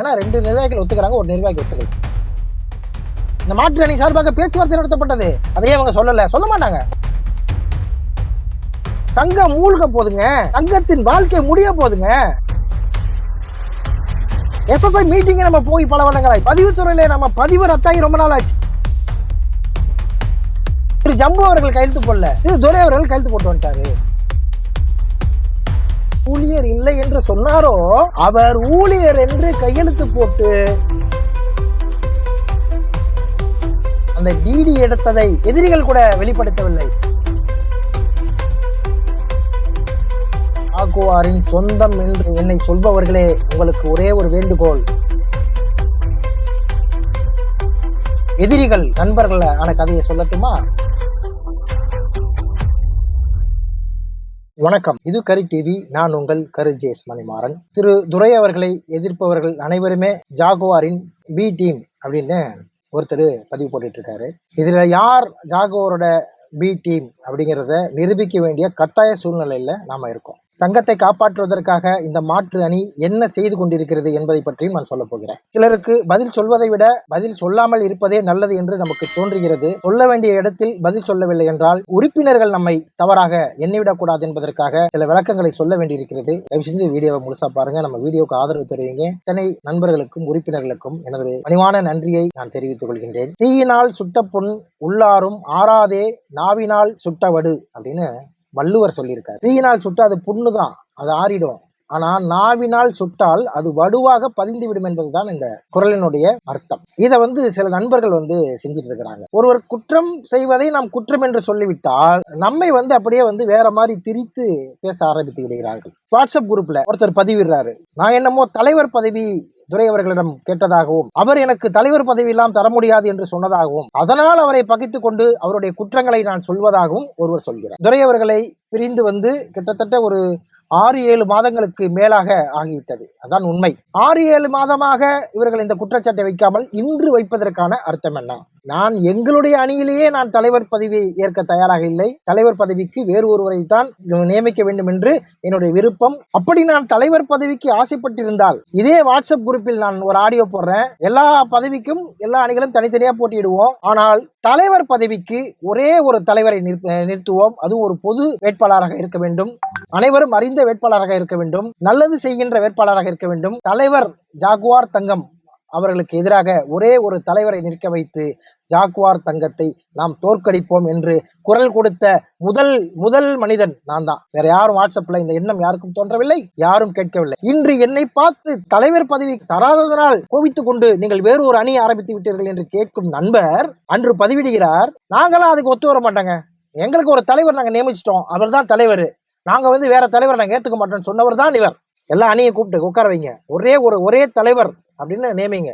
ஏன்னா ரெண்டு நிர்வாகிகள் ஒத்துக்கிறாங்க ஒரு நிர்வாகி ஒத்துக்கல. இந்த மாற்று அணி சார்பாக பேச்சுவார்த்தை நடத்தப்பட்டது. அதையே அவங்க சொல்லல. சொல்ல மாட்டாங்க. சங்கம் மூழ்க போதுங்க. சங்கத்தின் வாழ்க்கை முடிய போதுங்க. எஃப்எஃப்ஐ மீட்டிங் நம்ம போய் பல வருடங்களாய். பதிவுத்துறையில நம்ம பதிவு ரத்தாகி ரொம்ப நாள் ஆச்சு திரு ஜம்பு அவர்கள் கையெழுத்து போடல. திரு துரை அவர்கள் கையெழுத்து போட்டு வந்துட்டாரு. ஊழியர் இல்லை என்று சொன்னாரோ? அவர் ஊழியர் என்று கையெழுத்து போட்டு அந்த டிடி எடுத்ததை எதிரிகள் கூட வெளிப்படுத்தவில்லை. ஆகுவாரின் சொந்தம் என்று என்னை சொல்பவர்களே உங்களுக்கு ஒரே ஒரு வேண்டுகோள். எதிரிகள் நண்பர்கள் ஆன கதையை சொல்லட்டுமா? வணக்கம். இது கரி டிவி நான் உங்கள் கரு ஜேஸ் மணிமாறன். திரு துரை அவர்களை எதிர்ப்பவர்கள் அனைவருமே ஜாகுவாரின் பி டீம் அப்படின்னு ஒருத்தர் பதிவு போட்டுட்டு இருக்காரு இதுல யார் ஜாகுவாரோட பி டீம் அப்படிங்கிறத நிரூபிக்க வேண்டிய கட்டாய சூழ்நிலையில நாம இருக்கோம். தங்கத்தை காப்பாற்றுவதற்காக இந்த மாற்று அணி என்ன செய்து கொண்டிருக்கிறது என்பதை பற்றியும் நான் சொல்ல போகிறேன். சிலருக்கு பதில் சொல்வதை விட பதில் சொல்லாமல் இருப்பதே நல்லது என்று நமக்கு தோன்றுகிறது. சொல்ல வேண்டிய இடத்தில் பதில் சொல்லவில்லை என்றால் உறுப்பினர்கள் நம்மை தவறாக எண்ணிவிடக்கூடாது என்பதற்காக சில விளக்கங்களை சொல்ல வேண்டியிருக்கிறது. தயவு செஞ்சு வீடியோவை முழுசா பாருங்க. நம்ம வீடியோக்கு ஆதரவு தெரிவிங்க. இத்தனை நண்பர்களுக்கும் உறுப்பினர்களுக்கும் எனது பணிவான நன்றியை நான் தெரிவித்துக் கொள்கின்றேன். தீயினால் சுட்ட பொன் உள்ளாரும் ஆறாதே நாவினால் சுட்டவடு அப்படின்னு வள்ளுவர் சொல்லியிருக்காரு. தீயினால் சுட்டா அது புண்ணு தான் அது ஆறிடும். ஆனால் நாவினால் சுட்டால் அது வடுவாக பதிந்து விடும் என்பதுதான் இந்த குரலினுடைய அர்த்தம். இதை வந்து சில நண்பர்கள் வந்து செஞ்சுட்டு இருக்கிறாங்க ஒருவர் குற்றம் செய்வதை நாம் குற்றம் என்று சொல்லிவிட்டால் நம்மை வந்து அப்படியே வந்து வேற மாதிரி திரித்து பேச ஆரம்பித்து விடுகிறார்கள். வாட்ஸ்அப் குரூப்ல ஒருத்தர் பதிவிடுறாரு. நான் என்னமோ தலைவர் பதவி துரை அவர்களிடம் கேட்டதாகவும் அவர் எனக்கு தலைவர் பதவியெல்லாம் தர முடியாது என்று சொன்னதாகவும் அதனால் அவரை பகைத்துக் கொண்டு அவருடைய குற்றங்களை நான் சொல்வதாகவும் ஒருவர் சொல்கிறார். துரை அவர்களை பிரிந்து வந்து கிட்டத்தட்ட ஒரு ஆறு ஏழு மாதங்களுக்கு மேலாக ஆகிவிட்டது. அதான் உண்மை. ஆறு ஏழு மாதமாக இவர்கள் இந்த குற்றச்சாட்டை வைக்காமல் இன்று வைப்பதற்கான அர்த்தம் என்ன? நான் எங்களுடைய அணியிலேயே நான் தலைவர் பதவி ஏற்க தயாராக இல்லை. தலைவர் பதவிக்கு வேறு ஒருவரை தான் நியமிக்க வேண்டும் என்று என்னுடைய விருப்பம். அப்படி நான் தலைவர் பதவிக்கு ஆசைப்பட்டிருந்தால் இதே வாட்ஸ்அப் குரூப்பில் நான் ஒரு ஆடியோ போடுறேன். எல்லா பதவிக்கும் எல்லா அணிகளும் தனித்தனியா போட்டியிடுவோம். ஆனால் தலைவர் பதவிக்கு ஒரே ஒரு தலைவரை நிறுத்துவோம். அது ஒரு பொது வேட்பாளராக இருக்க வேண்டும். அனைவரும் அறிந்த வேட்பாளராக இருக்க வேண்டும். நல்லது செய்கின்ற வேட்பாளராக இருக்க வேண்டும். தலைவர் ஜாகுவார் தங்கம். அவர்களுக்கு எதிராக ஒரே ஒரு தலைவரை நிற்க வைத்து ஜாக்குவார் தங்கத்தை நாம் தோற்கடிப்போம் என்று குரல் கொடுத்த முதல் முதல் மனிதன் நான் தான். வேற யாரும் வாட்ஸ்அப்ல இந்த எண்ணம் யாருக்கும் தோன்றவில்லை யாரும் கேட்கவில்லை. இன்று என்னை பார்த்து தலைவர் பதவி தராததனால் கோவித்துக் கொண்டு நீங்கள் வேறு ஒரு அணி ஆரம்பித்து விட்டீர்கள் என்று கேட்கும் நண்பர் அன்று பதிவிடுகிறார் நாங்களாம் அதுக்கு ஒத்து வர மாட்டாங்க. எங்களுக்கு ஒரு தலைவர் நாங்க நியமிச்சிட்டோம். அவர் தான் தலைவர். நாங்க வந்து வேற தலைவர் நாங்க ஏத்துக்க மாட்டோம்னு சொன்னவர் தான் இவர். எல்லா அணியை கூப்பிட்டு உட்கார வைங்க. ஒரே ஒரு ஒரே தலைவர் அப்படின்னு நியமிங்க.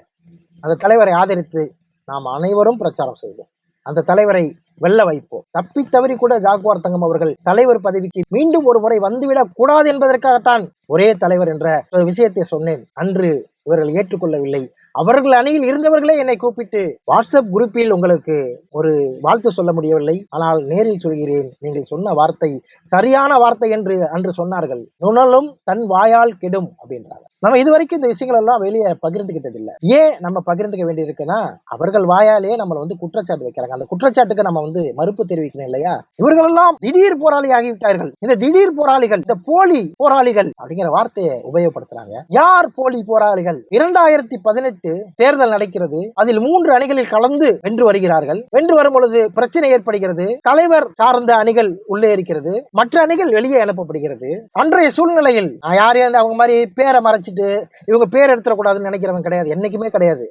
அந்த தலைவரை ஆதரித்து நாம் அனைவரும் பிரச்சாரம் செய்வோம். அந்த தலைவரை வெல்ல வைப்போம். தப்பி தவறி கூட ஜாகுவார் தங்கம் அவர்கள் தலைவர் பதவிக்கு மீண்டும் ஒரு முறை வந்துவிடக் கூடாது என்பதற்காகத்தான் ஒரே தலைவர் என்ற ஒரு விஷயத்தை சொன்னேன். அன்று இவர்கள் ஏற்றுக்கொள்ளவில்லை. அவர்கள் அணியில் இருந்தவர்களே என்னை கூப்பிட்டு வாட்ஸ்அப் குரூப்பில் உங்களுக்கு ஒரு வாழ்த்து சொல்ல முடியவில்லை. ஆனால் நேரில் சொல்கிறேன். நீங்கள் சொன்ன வார்த்தை சரியான வார்த்தை என்று அன்று சொன்னார்கள். நுணலும் தன் வாயால் கெடும் அப்படின்றாங்க நம்ம இதுவரைக்கும் இந்த விஷயங்கள் எல்லாம் வெளியே பகிர்ந்துகிட்டது இல்லை ஏன் நம்ம பகிர்ந்துக்க வேண்டியிருக்குன்னா அவர்கள் வாயாலே நம்மளை வந்து குற்றச்சாட்டு வைக்கிறாங்க. அந்த குற்றச்சாட்டுக்கு நம்ம வந்து மறுப்பு தெரிவிக்கணும் இல்லையா? இவர்கள் எல்லாம் திடீர் போராளி ஆகிவிட்டார்கள். இந்த திடீர் போராளிகள் இந்த போலி போராளிகள் அப்படிங்கிற வார்த்தையை உபயோகப்படுத்துறாங்க. யார் போலி போராளிகள்? இரண்டாயிரத்தி பதினெட்டு தேர்தல் நடக்கிறது. அதில் மூன்று அணிகளில் கலந்து வென்று வருகிறார்கள். வென்று வரும் பொழுது பிரச்சனை ஏற்படுகிறது. தலைவர் சார்ந்த அணிகள் உள்ளே இருக்கிறது. மற்ற அணிகள் வெளியே அனுப்பப்படுகிறது. அன்றைய சூழ்நிலையில் நான் யாரையும் அவங்க மாதிரி பேரை மறைச்சிட்டு இவங்க பேர் எடுத்துடக்கூடாதுன்னு நினைக்கிறவன் கிடையாது. என்னைக்குமே கிடையாது.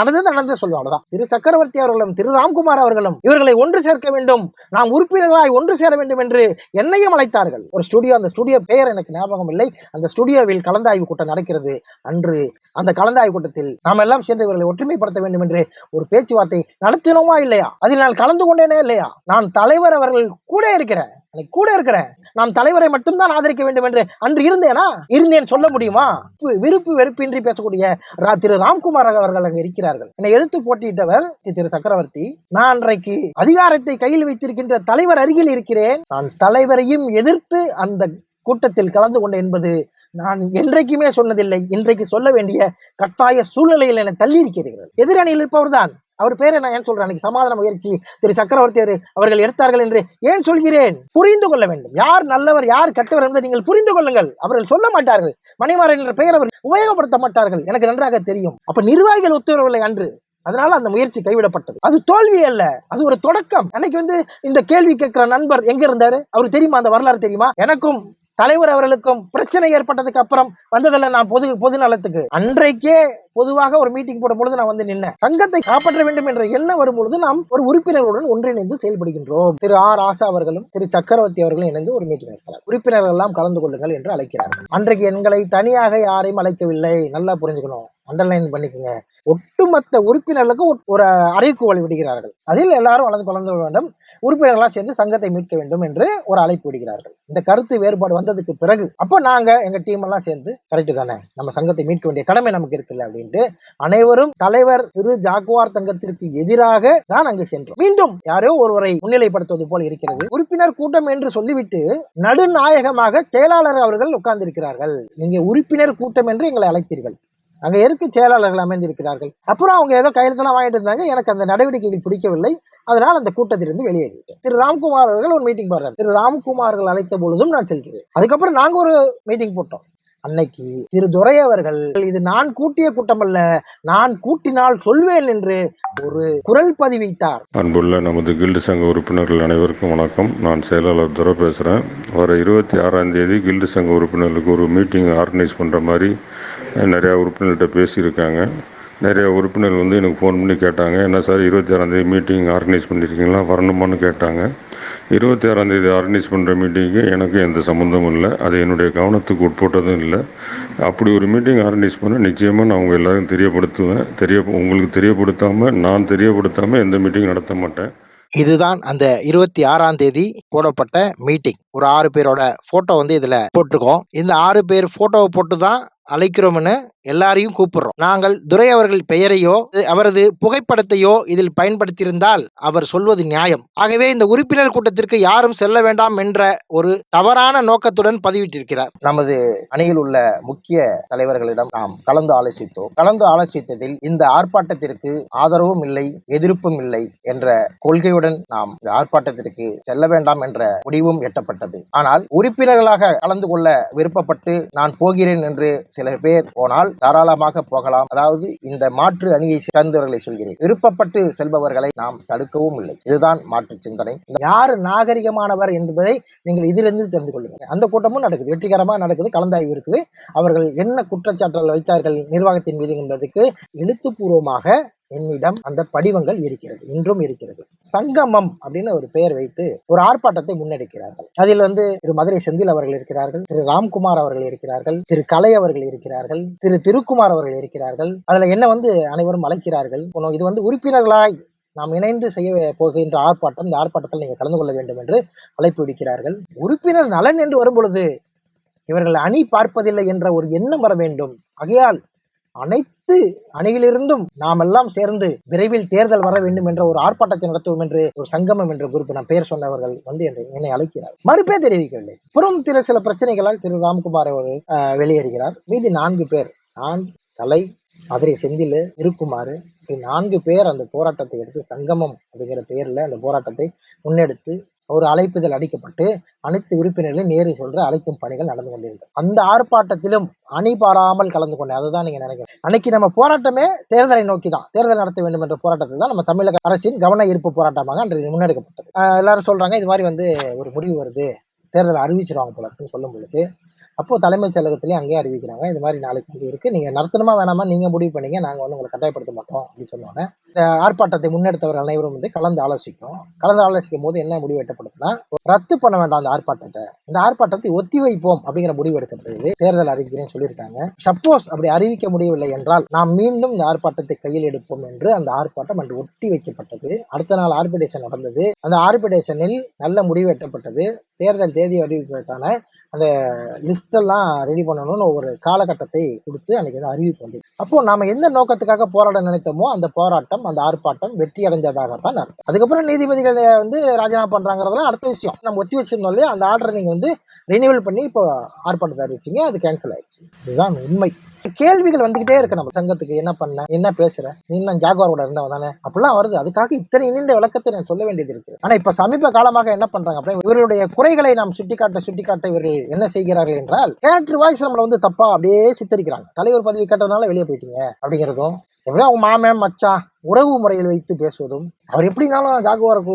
நடந்தது நடந்தது சொல்லுவாங்க திரு சக்கரவர்த்தி அவர்களும் திரு ராம்குமார் அவர்களும் இவர்களை ஒன்று சேர்க்க வேண்டும். நாம் உறுப்பினர்களாய் ஒன்று சேர வேண்டும் என்று என்னையும் அழைத்தார்கள். ஒரு ஸ்டுடியோ அந்த ஸ்டுடியோ பெயர் எனக்கு ஞாபகம் இல்லை. அந்த ஸ்டுடியோவில் கலந்தாய்வு கூட்டம் நடக்கிறது. அன்று அந்த கலந்தாய்வு கூட்டத்தில் நாம் எல்லாம் சேர்ந்தவர்களை ஒற்றுமைப்படுத்த வேண்டும் என்று ஒரு பேச்சுவார்த்தை நடத்தினோமா இல்லையா? அதில் நான் கலந்து கொண்டேனே இல்லையா? நான் தலைவர் அவர்கள் கூட இருக்கிறேன். கூட இருக்கிறேன் நான் தலைவரை மட்டும்தான் ஆதரிக்க வேண்டும் என்று அன்று இருந்தேனா? இருந்தேன் சொல்ல முடியுமா? விருப்பு- வெறுப்பின்றி பேசக்கூடிய திரு ராம்குமார் அவர்கள் அங்கு இருக்கிறார்கள். என்னை எதிர்த்து போட்டியிட்டவர் திரு சக்கரவர்த்தி. நான் அன்றைக்கு அதிகாரத்தை கையில் வைத்திருக்கின்ற தலைவர் அருகில் இருக்கிறேன். நான் தலைவரையும் எதிர்த்து அந்த கூட்டத்தில் கலந்து கொண்டேன் என்பது நான் என்றைக்குமே சொன்னதில்லை. இன்றைக்கு சொல்ல வேண்டிய கட்டாய சூழ்நிலையில் என தள்ளி இருக்கிறீர்கள். எதிரணியில் இருப்பவர் தான் அவர் பேர் நான் ஏன் சொல்றேன் அன்னைக்கு சமாதான முயற்சி திரு சக்கரவர்த்தி அவர்கள் எடுத்தார்கள் என்று ஏன் சொல்கிறேன்? புரிந்து கொள்ள வேண்டும். யார் நல்லவர் யார் கெட்டவர் என்பதை நீங்கள் புரிந்து கொள்ளுங்கள். அவர்கள் சொல்ல மாட்டார்கள். மணிமாறன் என்ற பெயர் அவர் உபயோகப்படுத்த மாட்டார்கள். எனக்கு நன்றாக தெரியும். அப்ப நிர்வாகிகள் ஒத்துவரவில்லை அன்று. அதனால அந்த முயற்சி கைவிடப்பட்டது. அது தோல்வி அல்ல. அது ஒரு தொடக்கம். அன்னைக்கு வந்து இந்த கேள்வி கேட்கிற நண்பர் எங்க இருந்தாரு? அவருக்கு தெரியுமா? அந்த வரலாறு தெரியுமா? எனக்கும் தலைவர் அவர்களுக்கும் பிரச்சனை ஏற்பட்டதுக்கு அப்புறம் வந்ததில்லை நான் பொது பொது நலத்துக்கு. அன்றைக்கே பொதுவாக ஒரு மீட்டிங் போடும் பொழுது நான் வந்து நின்னேன். சங்கத்தை காப்பாற்ற வேண்டும் என்ற எண்ணம் வரும் பொழுது நாம் ஒரு உறுப்பினர்களுடன் ஒன்றிணைந்து செயல்படுகின்றோம். திரு ஆர் ஆசா அவர்களும் திரு சக்கரவர்த்தி அவர்களும் இணைந்து ஒரு மீட்டிங் நடத்தலாம் உறுப்பினர்கள் எல்லாம் கலந்து கொள்ளுங்கள் என்று அழைக்கிறார்கள். அன்றைக்கு எங்களை தனியாக யாரையும் அழைக்கவில்லை. நல்லா புரிஞ்சுக்கணும். அண்டர்லைன் பண்ணிக்கோங்க. ஒட்டுமொத்த உறுப்பினர்களுக்கு ஒரு- ஒரு அறைகூவல் விடுகிறார்கள் அதில் எல்லாரும் வளர்ந்து கொள்ள வேண்டும். உறுப்பினர்களாக சேர்ந்து சங்கத்தை மீட்க வேண்டும் என்று ஒரு அழைப்பு விடுகிறார்கள். இந்த கருத்து வேறுபாடு வந்ததுக்கு பிறகு அப்போ நாங்கள் எங்கள் டீம் எல்லாம் சேர்ந்து கரெக்டு தானே? நம்ம சங்கத்தை மீட்க வேண்டிய கடமை நமக்கு இருக்குல்ல அப்படின்ட்டு அனைவரும் தலைவர் திரு ஜாக்குவார் தங்கத்திற்கு எதிராக தான் அங்கு சென்றோம். மீண்டும் யாரோ ஒருவரை முன்னிலைப்படுத்துவது போல இருக்கிறது. உறுப்பினர் கூட்டம் என்று சொல்லிவிட்டு நடுநாயகமாக செயலாளர் அவர்கள் உட்கார்ந்திருக்கிறார்கள். நீங்க உறுப்பினர் கூட்டம் என்று எங்களை அழைத்தீர்கள். அங்க இருக்கு செயலாளர்கள் அமைந்திருக்கிறார்கள்? அப்புறம் அவங்க ஏதோ கையெழுத்தெல்லாம் வாங்கிட்டு இருந்தாங்க. எனக்கு அந்த நடவடிக்கைகள் பிடிக்கவில்லை. அதனால் அந்த கூட்டத்திலிருந்து வெளியேறிவிட்டேன். திரு ராம்குமார் அவர்கள் ஒரு மீட்டிங் போடுறாரு. திரு ராம்குமார்கள் அழைத்த பொழுதும் நான் செல்கிறேன். அதுக்கப்புறம் நாங்க ஒரு மீட்டிங் போட்டோம். அன்னைக்கு திரு துரை அவர்கள் இது நான் கூட்டிய கூட்டம் அல்ல நான் கூட்டினால் சொல்வேன் என்று ஒரு குரல் பதிவிட்டார். அன்புள்ள நமது கில்டு சங்க உறுப்பினர்கள் அனைவருக்கும் வணக்கம். நான் செயலாளர் துரை பேசுகிறேன் வர இருபத்தி ஆறாம் தேதி கில்டு சங்க உறுப்பினர்களுக்கு ஒரு மீட்டிங் ஆர்கனைஸ் பண்ணுற மாதிரி நிறையா உறுப்பினர்கிட்ட பேசியிருக்காங்க. நிறைய உறுப்பினர்கள் வந்து எனக்கு ஃபோன் பண்ணி கேட்டாங்க. என்ன சார் இருபத்தி மீட்டிங் ஆர்கனைஸ் பண்ணியிருக்கீங்களா வரணுமான்னு கேட்டாங்க. இருபத்தி ஆர்கனைஸ் பண்ணுற மீட்டிங்கு எனக்கு எந்த சம்மந்தமும் இல்லை. அது என்னுடைய கவனத்துக்கு உட்பட்டதும் இல்லை. அப்படி ஒரு மீட்டிங் ஆர்கனைஸ் பண்ண நிச்சயமாக நான் உங்கள் எல்லாரும் தெரியப்படுத்துவேன். தெரிய உங்களுக்கு தெரியப்படுத்தாமல் நான் தெரியப்படுத்தாமல் எந்த மீட்டிங் நடத்த மாட்டேன். இதுதான் அந்த இருபத்தி ஆறாம் தேதி போடப்பட்ட மீட்டிங் ஒரு ஆறு பேரோட போட்டோ வந்து இதுல போட்டிருக்கோம். இந்த ஆறு பேர் போட்டோவை போட்டு தான் அழைக்கிறோம்னு எல்லாரையும் கூப்பிடுறோம். நாங்கள் துரை அவர்கள் பெயரையோ அவரது புகைப்படத்தையோ இதில் பயன்படுத்தியிருந்தால் அவர் சொல்வது நியாயம். ஆகவே இந்த உறுப்பினர் கூட்டத்திற்கு யாரும் செல்ல வேண்டாம் என்ற ஒரு தவறான நோக்கத்துடன் பதிவிட்டிருக்கிறார். நமது அணியில் உள்ள முக்கிய தலைவர்களிடம் நாம் கலந்து ஆலோசித்தோம். கலந்து ஆலோசித்ததில் இந்த ஆர்ப்பாட்டத்திற்கு ஆதரவும் இல்லை எதிர்ப்பும் இல்லை என்ற கொள்கையுடன் நாம் இந்த ஆர்ப்பாட்டத்திற்கு செல்ல வேண்டாம் என்ற முடிவும் எட்டப்பட்டது. ஆனால் உறுப்பினர்களாக கலந்து கொள்ள விருப்பப்பட்டு நான் போகிறேன் என்று சில பேர் போனால் தாராளமாக போகலாம். அதாவது இந்த மாற்று அணியை சேர்ந்தவர்களை சொல்கிறேன். விருப்பப்பட்டு செல்பவர்களை நாம் தடுக்கவும் இல்லை. இதுதான் மாற்று சிந்தனை. யார் நாகரிகமானவர் என்பதை நீங்கள் இதிலிருந்து தெரிந்து கொள்ளுங்கள். அந்த கூட்டமும் நடக்குது. வெற்றிகரமாக நடக்குது. கலந்தாய்வு இருக்குது. அவர்கள் என்ன குற்றச்சாட்டுகள் வைத்தார்கள்? நிர்வாகத்தின் மீது என்பதற்கு எழுத்துப்பூர்வமாக என்னிடம் அந்த படிவங்கள் இருக்கிறது இன்றும் இருக்கிறது. சங்கமம் அப்படின்னு ஒரு பெயர் வைத்து ஒரு ஆர்ப்பாட்டத்தை முன்னெடுக்கிறார்கள். அதில் வந்து திரு மதுரை செந்தில் அவர்கள் இருக்கிறார்கள் திரு ராம்குமார் அவர்கள் இருக்கிறார்கள் திரு கலை அவர்கள் இருக்கிறார்கள் திரு திருக்குமார் அவர்கள் இருக்கிறார்கள். அதுல என்ன வந்து அனைவரும் அழைக்கிறார்கள்? இது வந்து உறுப்பினர்களாய் நாம் இணைந்து செய்ய போகின்ற ஆர்ப்பாட்டம் இந்த ஆர்ப்பாட்டத்தில் நீங்கள் கலந்து கொள்ள வேண்டும் என்று அழைப்பு விடுக்கிறார்கள். உறுப்பினர் நலன் என்று வரும்பொழுது இவர்கள் அணி பார்ப்பதில்லை என்ற ஒரு எண்ணம் வர வேண்டும். ஆகையால் அனைத்து அணியிலிருந்தும் நாம் எல்லாம் சேர்ந்து விரைவில் தேர்தல் வர வேண்டும் என்ற ஒரு ஆர்ப்பாட்டத்தை நடத்துவோம் என்று ஒரு சங்கமம் என்ற குறிப்பு நான் பெயர் சொன்னவர்கள் வந்து என்னை என்னை அழைக்கிறார். மறுப்பே தெரிவிக்கவில்லை. புறம் திரு சில பிரச்சனைகளால் திரு ராம்குமார் அவர்கள் வெளியேறுகிறார். மீதி நான்கு பேர் நான் தலை மதுரை செந்தில் இருக்குமாறு நான்கு பேர் அந்த போராட்டத்தை எடுத்து சங்கமம் அப்படிங்கிற பெயரில் அந்த போராட்டத்தை முன்னெடுத்து ஒரு அழைப்புதல் அடிக்கப்பட்டு அனைத்து உறுப்பினர்களையும் நேரில் சொல்ற அழைக்கும் பணிகள் நடந்து கொண்டிருந்தது. அந்த ஆர்ப்பாட்டத்திலும் அணி பாராமல் கலந்து கொண்டேன். அதுதான் நீங்க நினைக்கிறேன் அன்னைக்கு நம்ம போராட்டமே தேர்தலை நோக்கி தான். தேர்தல் நடத்த வேண்டும் என்ற போராட்டத்தில் தான் நம்ம தமிழக அரசின் கவன ஈர்ப்பு போராட்டமாக அன்று முன்னெடுக்கப்பட்டது. எல்லாரும் சொல்றாங்க இது மாதிரி வந்து ஒரு முடிவு வருது. தேர்தல் அறிவிச்சிருவாங்க போல இருக்குன்னு சொல்லும் பொழுது அப்போ தலைமைச் செயலகத்திலேயே அங்கேயே அறிவிக்கிறாங்க இது மாதிரி நாளைக்கு முடிவு இருக்கு. நீங்க நடத்தணுமா வேணாமா நீங்க முடிவு பண்ணீங்க நாங்க வந்து உங்களை கட்டாயப்படுத்த மாட்டோம் அப்படின்னு சொன்னாங்க ஆர்ப்பாட்டத்தை முன்னெடுத்தவர்கள் அனைவரும் வந்து கலந்து ஆலோசிக்கும். கலந்து ஆலோசிக்கும் போது என்ன முடிவு எட்டப்படுதுன்னா ரத்து பண்ண வேண்டாம் அந்த ஆர்ப்பாட்டத்தை. இந்த ஆர்ப்பாட்டத்தை ஒத்தி வைப்போம் அப்படிங்கிற முடிவு எடுக்கப்படுது தேர்தல் அறிவிக்கிறேன்னு சொல்லியிருக்காங்க. சப்போஸ் அப்படி அறிவிக்க முடியவில்லை என்றால் நாம் மீண்டும் இந்த ஆர்ப்பாட்டத்தை கையில் எடுப்போம் என்று அந்த ஆர்ப்பாட்டம் அன்று ஒத்தி வைக்கப்பட்டது. அடுத்த நாள் ஆர்பிடேஷன் நடந்தது. அந்த ஆர்பிடேஷனில் நல்ல முடிவு எட்டப்பட்டது. தேர்தல் தேதி அறிவிப்பதற்கான அந்த லிஸ்டெல்லாம் ரெடி பண்ணணும்னு ஒரு காலகட்டத்தை கொடுத்து அன்னைக்கு வந்து அறிவிப்பு வந்தது. அப்போ நாம எந்த நோக்கத்துக்காக போராட நினைத்தோமோ அந்த போராட்டம் அந்த ஆர்ப்பாட்டம் வெற்றி அடைந்ததாகத்தான் அர்த்தம். அதுக்கப்புறம் நீதிபதிகள் வந்து ராஜினாமா பண்றாங்கிறதெல்லாம் அடுத்த விஷயம். நம்ம ஒத்தி வச்சிருந்தோம் இல்லையா? அந்த ஆர்டரை நீங்க வந்து ரினியூவல் பண்ணி இப்போ ஆர்ப்பாட்டத்தை அறிவிச்சிங்க அது கேன்சல் ஆயிடுச்சு. இதுதான் உண்மை. கேள்விகள் வந்துகிட்டே இருக்கு நம்ம சங்கத்துக்கு என்ன பண்ண என்ன பேசுற? நீ இன்னும் ஜாகுவாரோட இருந்தவன் தானே? அப்படிலாம் வருது. அதுக்காக இத்தனை நீண்ட விளக்கத்தை நான் சொல்ல வேண்டியது இருக்கு ஆனா இப்ப சமீப காலமாக என்ன பண்றாங்க அப்படின்னா இவருடைய குறைகளை நாம் சுட்டிக்காட்ட சுட்டிக்காட்ட இவர்கள் என்ன செய்கிறார்கள் என்றால் கேரக்டர் வாய்ஸ் நம்மளை வந்து தப்பா அப்படியே சித்தரிக்கிறாங்க. தலைவர் பதவி கேட்டதுனால வெளியே போயிட்டீங்க அப்படிங்கிறதும் எப்படியும் அவங்க மாமன் மச்சான் உறவு முறையில் வைத்து பேசுவதும் அவர் எப்படினாலும் ஜாகுவாருக்கு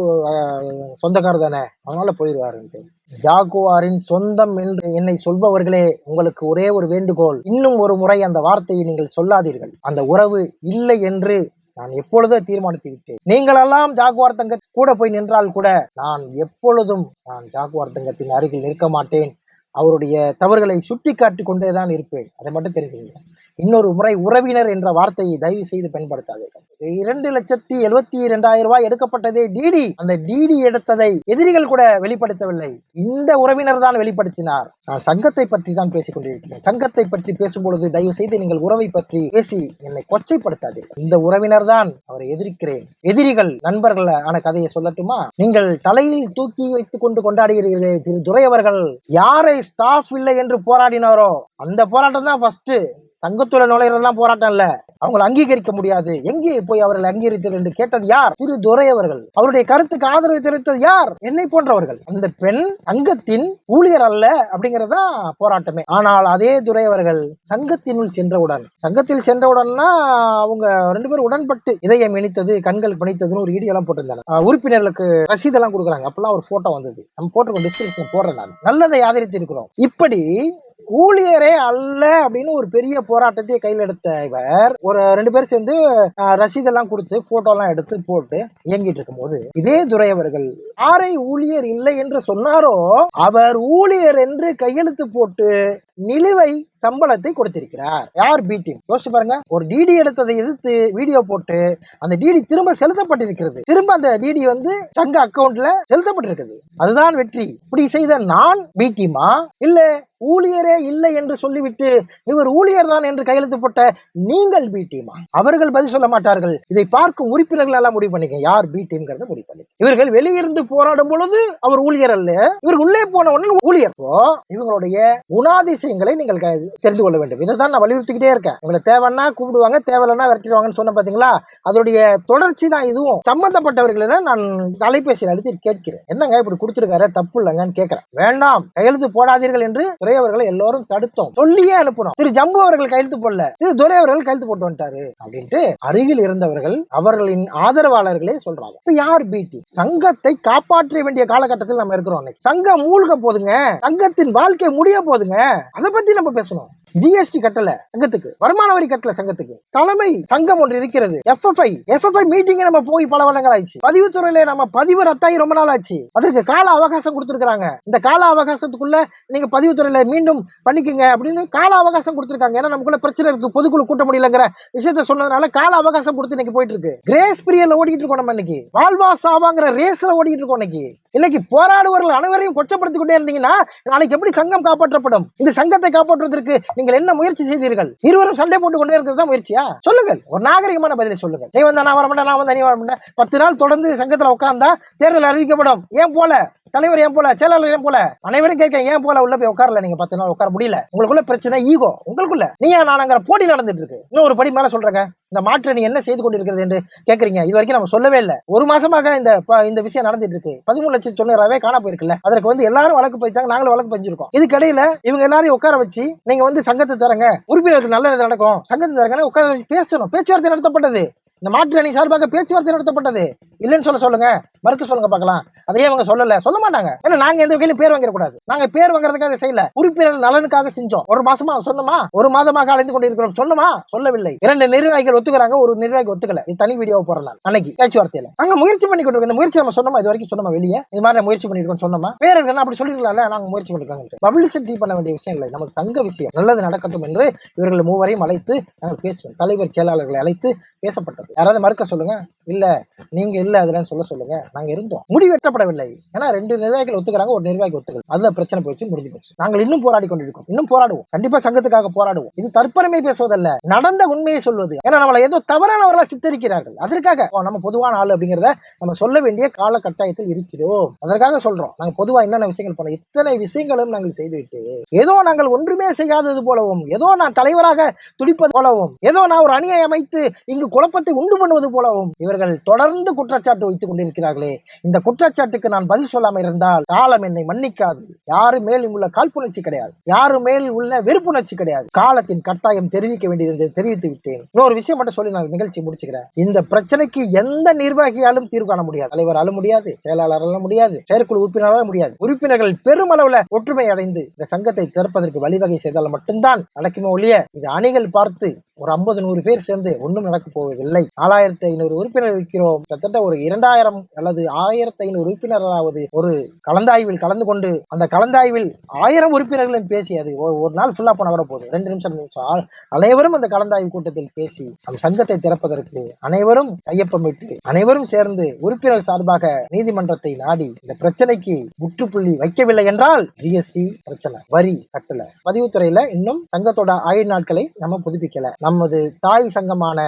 சொந்தக்காரர் தானே அதனால போயிடுவாருன்ட்டு ஜாகுவாரின் சொந்தம் என்று என்னை சொல்பவர்களே உங்களுக்கு ஒரே ஒரு வேண்டுகோள். இன்னும் ஒரு முறை அந்த வார்த்தையை நீங்கள் சொல்லாதீர்கள். அந்த உறவு இல்லை என்று நான் எப்பொழுதோ தீர்மானித்து விட்டேன். நீங்களெல்லாம் ஜாகுவார் தங்க கூட போய் நின்றால் கூட நான் எப்பொழுதும் நான் ஜாகுவார் தங்கத்தின் அருகில் நிற்க மாட்டேன். அவருடைய தவறுகளை சுட்டி காட்டி கொண்டே தான் இருப்பேன். அதை மட்டும் தெரிஞ்சுக்கங்க. இன்னொரு முறை உறவினர் என்ற வார்த்தையை தயவு செய்து பயன்படுத்தாதீர்கள். இரண்டு லட்சத்தி எழுபத்தி இரண்டாயிரம் ரூபாய் எடுக்கப்பட்டதே டிடி அந்த டிடி எடுத்ததை எதிரிகள் கூட வெளிப்படுத்தவில்லை. இந்த உறவினர் தான் வெளிப்படுத்தினார். நான் சங்கத்தை பற்றி தான் பேசிக் கொண்டிருக்கிறேன். சங்கத்தை பற்றி பேசும்பொழுது தயவு செய்து நீங்கள் உறவை பற்றி பேசி என்னை கொச்சைப்படுத்தாதீர்கள். இந்த உறவினர் தான் அவரை எதிர்க்கிறேன். எதிரிகள் நண்பர்கள் ஆன கதையை சொல்லட்டுமா? நீங்கள் தலையில் தூக்கி வைத்துக் கொண்டு கொண்டாடுகிறீர்களே திரு துரை அவர்கள். யாரை ஸ்டாஃப் இல்லை என்று போராடினாரோ? அந்த போராட்டம் தான் ஃபர்ஸ்ட் சங்கத்துல நுழையெல்லாம் போராட்டம் இல்ல அவங்களை அங்கீகரிக்க முடியாது. எங்கே போய் அவர்களை அங்கீகரித்தது என்று கேட்டது யார்? திரு துரை அவர்கள். அவருடைய கருத்துக்கு ஆதரவு தெரிவித்தது யார்? என்னை போன்றவர்கள். அந்த பெண் சங்கத்தின் ஊழியர் அல்ல அப்படிங்கறதா போராட்டமே. ஆனால் அதே துரை அவர்கள் சங்கத்தினுள் சென்றவுடன். சங்கத்தில் சென்றவுடன்னா அவங்க ரெண்டு பேரும் உடன்பட்டு இதயம் இணைத்தது கண்கள் பணித்ததுன்னு ஒரு வீடியோ எல்லாம் போட்டிருந்தாங்க. உறுப்பினர்களுக்கு ரசீதெல்லாம் கொடுக்குறாங்க. அப்பெல்லாம் ஒரு போட்டோ வந்தது. நம்ம போட்டிருக்கோம் டிஸ்கிரிப்ஷன் போடுறேன் நான். நல்லதை ஆதரித்து இருக்கிறோம் இப்படி ஊழியரே அல்ல அப்படின்னு ஒரு பெரிய போராட்டத்தை கையில் எடுத்த இவர். ஒரு ரெண்டு பேர் சேர்ந்து ரசீதெல்லாம் கொடுத்து போட்டோலாம் எடுத்து போட்டு இயங்கிட்டு இருக்கும்போது இதே துரை அவர்கள் யாரை ஊழியர் இல்லை என்று சொன்னாரோ அவர் ஊழியர் என்று கையெழுத்து போட்டு நிலுவை சம்பளத்தை கொடுத்திருக்கிறார். யார்? பி டீம் யோசிச்சு பாருங்க. ஒரு டிடி எடுத்ததை எதிர்த்து வீடியோ போட்டு அந்த டிடி திரும்ப செலுத்தப்பட்டிருக்கிறது. திரும்ப அந்த டிடி வந்து சங்க அக்கவுண்ட்ல செலுத்தப்பட்டிருக்கிறது. அதுதான் வெற்றி. இப்படி செய்த நான் பி டீமா இல்ல ஊழியரே இல்லை என்று சொல்லிவிட்டு இவர் ஊழியர் தான் என்று கையெழுத்து போட்ட நீங்கள் பி டீமா அவர்கள் பதில் சொல்ல மாட்டார்கள். இதை பார்க்கும் உறுப்பினர்கள் எல்லாம் முடிவு பண்ணிக்க யார் பி டீம்ங்கிறத முடிவு பண்ணி இவர்கள் வெளியிருந்து போராடும் பொழுது அவர் ஊழியர் அல்ல. இவர் உள்ளே போன உடனே ஊழியர். இவங்களுடைய குணாதிசயங்களை நீங்கள் க- தெரிந்து கொள்ள வேண்டும். இதை தான் நான் வலியுறுத்திக்கிட்டே இருக்கேன். இவங்களை தேவைன்னா கூப்பிடுவாங்க தேவையில்லைன்னா விரட்டிடுவாங்கன்னு சொன்ன பாத்தீங்களா அதோடைய தொடர்ச்சி தான் இதுவும். சம்பந்தப்பட்டவர்களை நான் அலைபேசியில் நடத்தி கேட்கிறேன். என்னங்க இப்படி கொடுத்துருக்காரு? தப்பு இல்லைங்கன்னு கேட்கிறேன். வேண்டாம் கையெழுத்து போடாதீர்கள் என்று துரை அவர்களை எல்லோரும் தடுத்தோம். சொல்லியே அனுப்பணும் திரு ஜம்பு அவர்கள் கையெழுத்து போடல. திரு துரை அவர்கள் கையெழுத்து போட்டு வந்துட்டாரு அப்படின்ட்டு அருகில் இருந்தவர்கள் அவர்களின் ஆதரவாளர்களே சொல்றாங்க. இப்ப யார் பிடி சங்கத்தை காப்பாற்ற வேண்டிய காலகட்டத்தில் நம்ம இருக்கிறோம் சங்கம் மூழ்க போதுங்க. சங்கத்தின் வாழ்க்கை முடிய போதுங்க. அதை பத்தி நம்ம பேசணும். ஜிஎஸ்டி கட்டல சங்கத்துக்கு வருமான வரி கட்டல சங்கத்துக்கு. தலைமை சங்கம் ஒன்று இருக்கிறது. எஃப்எஃப்ஐ எஃப்எஃப்ஐ மீட்டிங் நம்ம போய் பல வருடங்கள் ஆயிடுச்சு. பதிவுத்துறையில நம்ம பதிவு ரத்தாகி ரொம்ப நாள் ஆச்சு. அதற்கு கால அவகாசம் கொடுத்திருக்காங்க இந்த கால அவகாசத்துக்குள்ள நீங்க பதிவுத்துறையில மீண்டும் பண்ணிக்கங்க அப்படின்னு கால அவகாசம் கொடுத்திருக்காங்க. ஏன்னா நமக்குள்ள பிரச்சனை இருக்கு. பொதுக்குழு கூட்ட முடியலங்கிற விஷயத்த சொன்னதுனால கால அவகாசம் கொடுத்து இன்னைக்கு போயிட்டு இருக்கு. கிரேஸ் பீரியட்ல ஓடிட்டு இருக்கோம் நம்ம இன்னைக்கு. வாழ்வா சாவாங்கிற ரேஸ்ல ஓடிட்டு இருக்கோம் இன்னைக்கு. இன்னைக்கு போராடுவர்கள் அனைவரையும் கொச்சப்படுத்திக் கொண்டே இருந்தீங்கன்னா நாளைக்கு எப்படி சங்கம் காப்பாற்றப்படும்? இந்த சங்கத்தை காப்பாற்றுவதற்கு நீங்கள் என்ன முயற்சி செய்தீர்கள்? இருவரும் சண்டை போட்டு கொண்டே இருக்கிறது தான் முயற்சியா? சொல்லுங்கள். ஒரு நாகரிகமான பதிலை சொல்லுங்கள். நீ வந்தா நான் வரமாட்டேன் நான் வந்து நீ வரமாட்டேன். பத்து நாள் தொடர்ந்து சங்கத்தில் உட்கார்ந்தா தேர்தல் அறிவிக்கப்படும். ஏன் போல? தலைவர் ஏன் போல? செயலாளர் ஏன் போல? அனைவரும் கேட்க ஏன் போல? உள்ள போய் உட்காரல நீங்க பத்து நாள் உட்கார முடியல. உங்களுக்குள்ள பிரச்சனை ஈகோ. உங்களுக்குள்ள. நீயா நானுங்கிற போட்டி நடந்துட்டு இருக்கு. இன்னும் ஒரு படி மேல சொல்றேங்க. இந்த மாற்று அணி என்ன செய்து கொண்டிருக்கிறது என்று கேட்கறீங்க இது வரைக்கும் நம்ம சொல்லவே இல்லை. ஒரு மாசமாக இந்த இந்த விஷயம் நடந்துட்டு இருக்கு பதிமூணு லட்சத்தி தொண்ணூறாவே காண போயிருக்குல்ல. அதற்கு வந்து எல்லாரும் வழக்கு பதிச்சாங்க நாங்களும் வழக்கு பதிஞ்சிருக்கோம். இதுக்கடையில இவங்க எல்லாரையும் உட்கார வச்சு நீங்க வந்து சங்கத்தை தரங்க. உறுப்பினருக்கு நல்ல நடக்கும். சங்கத்தை தரங்க உட்கார வச்சு பேசணும். பேச்சுவார்த்தை நடத்தப்பட்டது. இந்த மாற்று அணி சார்பாக பேச்சுவார்த்தை நடத்தப்பட்டது. இல்லைன்னு சொல்ல சொல்லுங்க. மறுக்க சொல்லுங்க பார்க்கலாம். அதையே அவங்க சொல்லல. சொல்ல மாட்டாங்க. ஏன்னா நாங்க எந்த வகையிலும் பேர் வாங்கிடக்கூடாது. நாங்க பேர் வாங்குறதுக்காக அதை செய்யல. உறுப்பினர் நலனுக்காக செஞ்சோம். ஒரு மாசமா சொன்னோமா? ஒரு மாதமாக அழைந்து கொண்டிருக்கிறோம். சொன்னோமா? சொல்லவில்லை. இரண்டு நிர்வாகிகள் ஒத்துக்கிறாங்க ஒரு நிர்வாகி ஒத்துக்கல. இது தனி வீடியோ போடலாம் அன்னைக்கு பேச்சுவார்த்தையில. நாங்க முயற்சி பண்ணி கொண்டு இந்த முயற்சி நம்ம சொன்னோமா? இது வரைக்கும் சொன்னோமா வெளியே? இது மாதிரி முயற்சி பண்ணிருக்கோம் சொன்னோமா? வேற அப்படி சொல்லிருக்கலாம்ல நாங்க முயற்சி பண்ணிருக்காங்க பப்ளிசிட்டி பண்ண வேண்டிய விஷயம் இல்லை. நமக்கு சங்க விஷயம். நல்லது நடக்கட்டும் என்று இவர்கள் மூவரையும் அழைத்து நாங்கள் பேசுவோம். தலைவர் செயலாளர்களை அழைத்து பேசப்பட்டது. யாராவது மறுக்க சொல்லுங்க? இல்ல நீங்க இல்ல அதுலன்னு சொல்ல சொல்லுங்க. நாங்க இருந்தோம். முடிவு எட்டப்படவில்லை. ஏன்னா ரெண்டு நிர்வாகிகள் ஒத்துக்கிறாங்க ஒரு நிர்வாகி ஒத்துக்கள் அதுல பிரச்சனை போச்சு முடிஞ்சு போச்சு. நாங்கள் இன்னும் போராடி கொண்டிருக்கோம் இன்னும் போராடுவோம். கண்டிப்பா சங்கத்துக்காக போராடுவோம். இது தற்பெருமை பேசுவதல்ல. நடந்த உண்மையை சொல்வது. ஏன்னா நம்மளை ஏதோ தவறானவர்களா சித்தரிக்கிறார்கள். அதற்காக நம்ம பொதுவான ஆள் அப்படிங்கிறத நம்ம சொல்ல வேண்டிய கால கட்டாயத்தில் இருக்கிறோம். அதற்காக சொல்றோம். நாங்கள் பொதுவா என்னென்ன விஷயங்கள் பண்ணோம்? இத்தனை விஷயங்களும் நாங்கள் செய்துவிட்டு ஏதோ நாங்கள் ஒன்றுமே செய்யாதது போலவும் ஏதோ நான் தலைவராக துடிப்பது போலவும் ஏதோ நான் ஒரு அணியை அமைத்து இங்கு குழப்பத்தை உண்டு பண்ணுவது போலவும் இவர்கள் தொடர்ந்து குற்றச்சாட்டு வைத்துக் கொண்டிருக்கிறார்களே. இந்த குற்றச்சாட்டுக்கு நான் பதில் சொல்லாமல் இருந்தால் காலம் என்னை மன்னிக்காது. யாரு மேல் உள்ள காழ்ப்புணர்ச்சி கிடையாது. யாரு மேல் உள்ள வெறுப்புணர்ச்சி கிடையாது. காலத்தின் கட்டாயம் தெரிவிக்க வேண்டியது தெரிவித்து விட்டேன். இன்னொரு விஷயம் மட்டும் சொல்லி நான் நிகழ்ச்சி முடிச்சுக்கிறேன். இந்த பிரச்சனைக்கு எந்த நிர்வாகியாலும் தீர்வு காண முடியாது. தலைவரால முடியாது செயலாளரால முடியாது செயற்குழு உறுப்பினரால முடியாது. உறுப்பினர்கள் பெருமளவுல ஒற்றுமை அடைந்து இந்த சங்கத்தை திறப்பதற்கு வழிவகை செய்தால் மட்டும்தான் நடக்குமே ஒழிய இது அணிகள் பார்த்து ஒரு ஐம்பது நூறு பேர் சேர்ந்து ஒன்றும் நடக்க போவதில்லை. நாலாயிரத்தி ஐநூறு உறுப்பினர் இருக்கிறோம். கிட்டத்தட்ட ஒரு இரண்டாயிரம் அல்லது ஆயிரத்தி ஐநூறு உறுப்பினர்களாவது ஒரு கலந்தாய்வில் கலந்து கொண்டு அந்த கலந்தாய்வில் ஆயிரம் உறுப்பினர்களும் பேசி அது ஒரு ஒரு நாள் ஃபுல்லா போன கூட போதும். ரெண்டு நிமிஷம் நிமிஷம். அனைவரும் அந்த கலந்தாய்வு கூட்டத்தில் பேசி நம் சங்கத்தை திறப்பதற்கு அனைவரும் கையொப்பமிட்டு அனைவரும் சேர்ந்து உறுப்பினர் சார்பாக நீதிமன்றத்தை நாடி இந்த பிரச்சனைக்கு முற்றுப்புள்ளி வைக்கவில்லை என்றால் ஜிஎஸ்டி பிரச்சனை வரி கட்டல. பதிவுத்துறையில இன்னும் சங்கத்தோட ஆயுள் நாட்களை நம்ம புதுப்பிக்கல. நமது தாய் சங்கமான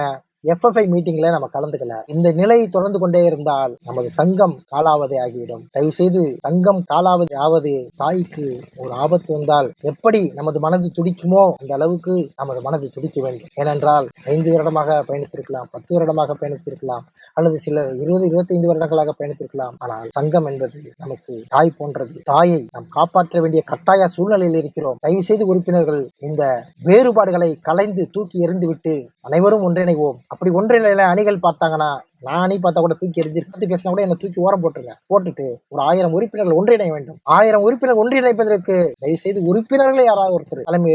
எஃப்எஃப்ஐ மீட்டிங்ல நம்ம கலந்துக்கல. இந்த நிலை தொடர்ந்து கொண்டே இருந்தால் நமது சங்கம் காலாவதி ஆகிவிடும். தயவு செய்து சங்கம் காலாவதி ஆவது தாய்க்கு ஒரு ஆபத்து வந்தால் எப்படி நமது மனது துடிக்குமோ அந்த அளவுக்கு நமது மனது துடிக்க வேண்டும். ஏனென்றால் ஐந்து வருடமாக பயணித்திருக்கலாம் பத்து வருடமாக பயணித்திருக்கலாம் அல்லது சிலர் இருபது இருபத்தைந்து வருடங்களாக பயணித்திருக்கலாம். ஆனால் சங்கம் என்பது நமக்கு தாய் போன்றது. தாயை நாம் காப்பாற்ற வேண்டிய கட்டாய சூழ்நிலையில் இருக்கிறோம். தயவு செய்து உறுப்பினர்கள் இந்த வேறுபாடுகளை கலைந்து தூக்கி எறிந்துவிட்டு அனைவரும் ஒன்றிணைவோம். அப்படி ஒன்றிணைல அணிகள் பார்த்தாங்கன்னா நான் அணி பார்த்தா கூட தூக்கி எரிஞ்சு பத்தி பேசினா கூட என்னை தூக்கி ஓரம் போட்டுருங்க. போட்டுட்டு ஒரு ஆயிரம் உறுப்பினர்கள் ஒன்றிணைய வேண்டும். ஆயிரம் உறுப்பினர் ஒன்றிணைப்பதற்கு தயவு செய்து உறுப்பினர்களை யாராவது ஒருத்தர் தலைமை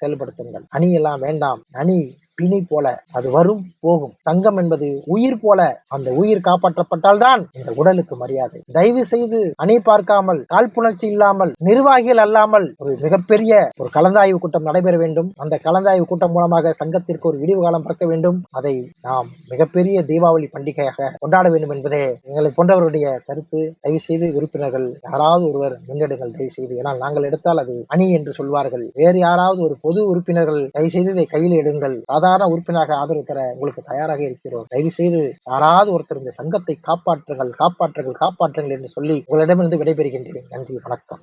செயல்படுத்துங்கள். அணி எல்லாம் வேண்டாம். அணி பிணி போல அது வரும் போகும். சங்கம் என்பது உயிர் போல அந்த உயிர் காப்பாற்றப்பட்டால்தான் இந்த உடலுக்கு மரியாதை. தயவு செய்து அணி பார்க்காமல் காழ்ப்புணர்ச்சி இல்லாமல் நிர்வாகிகள் அல்லாமல் ஒரு மிகப்பெரிய ஒரு கலந்தாய்வு கூட்டம் நடைபெற வேண்டும். அந்த கலந்தாய்வு கூட்டம் மூலமாக சங்கத்திற்கு ஒரு இடிவு காலம் பிறக்க வேண்டும். அதை நாம் மிகப்பெரிய தீபாவளி பண்டிகையாக கொண்டாட வேண்டும் என்பதே எங்களை போன்றவருடைய கருத்து. தயவு செய்து உறுப்பினர்கள் யாராவது ஒருவர் முன்னெடுங்கள். தயவு செய்து ஏன்னால் நாங்கள் எடுத்தால் அது அணி என்று சொல்வார்கள். வேறு யாராவது ஒரு பொது உறுப்பினர்கள் தயவு செய்து இதை கையில் எடுங்கள். சாதாரண உறுப்பினராக ஆதரவு தர உங்களுக்கு தயாராக இருக்கிறோம். தயவு செய்து யாராவது ஒருத்தர் இந்த சங்கத்தை காப்பாற்றுங்கள் காப்பாற்றுங்கள் காப்பாற்றுங்கள் என்று சொல்லி உங்களிடமிருந்து விடைபெறுகின்றேன். நன்றி வணக்கம்.